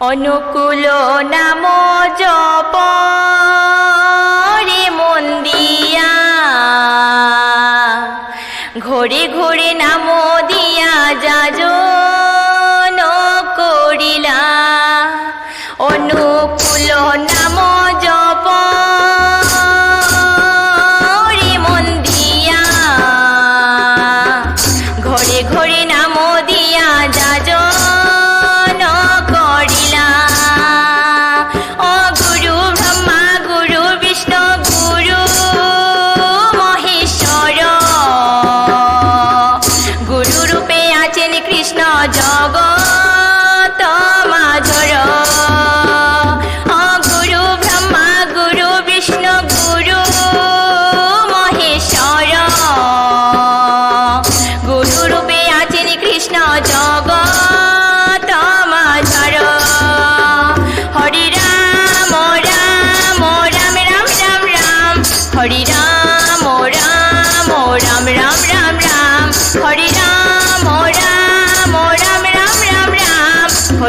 অনুকূল নাম জপ রে মন দিয়া। ঘরে ঘরে নাম দিয়া যাজ করিলা। অনুকূল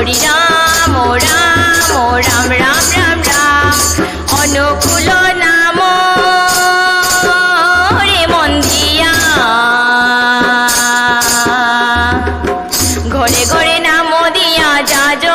হরি রাম রাম রাম রাম রাম। রাম অনুকূল নাম রে মন্দিয়া। ঘরে ঘরে নাম দিয়া যাজ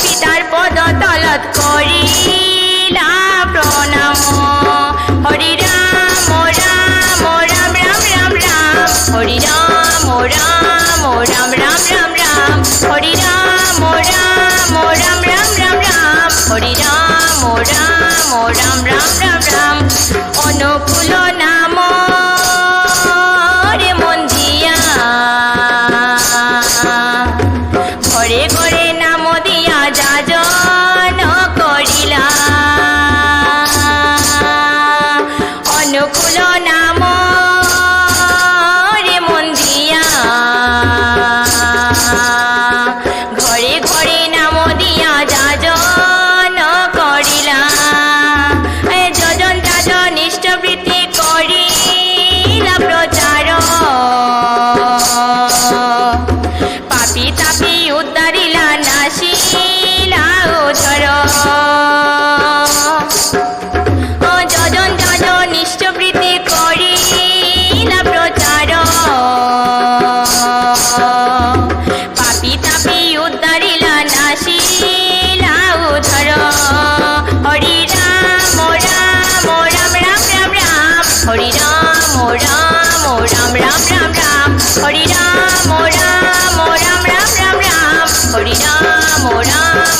পিতার পদ তলত করিলা প্রণাম হরি রাম রাম রাম রাম রাম রাম হরি রাম রাম রাম রাম রাম রাম হরি রাম রাম রাম রাম রাম রাম হরি রাম রাম রাম রাম রাম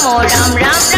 রাম রাম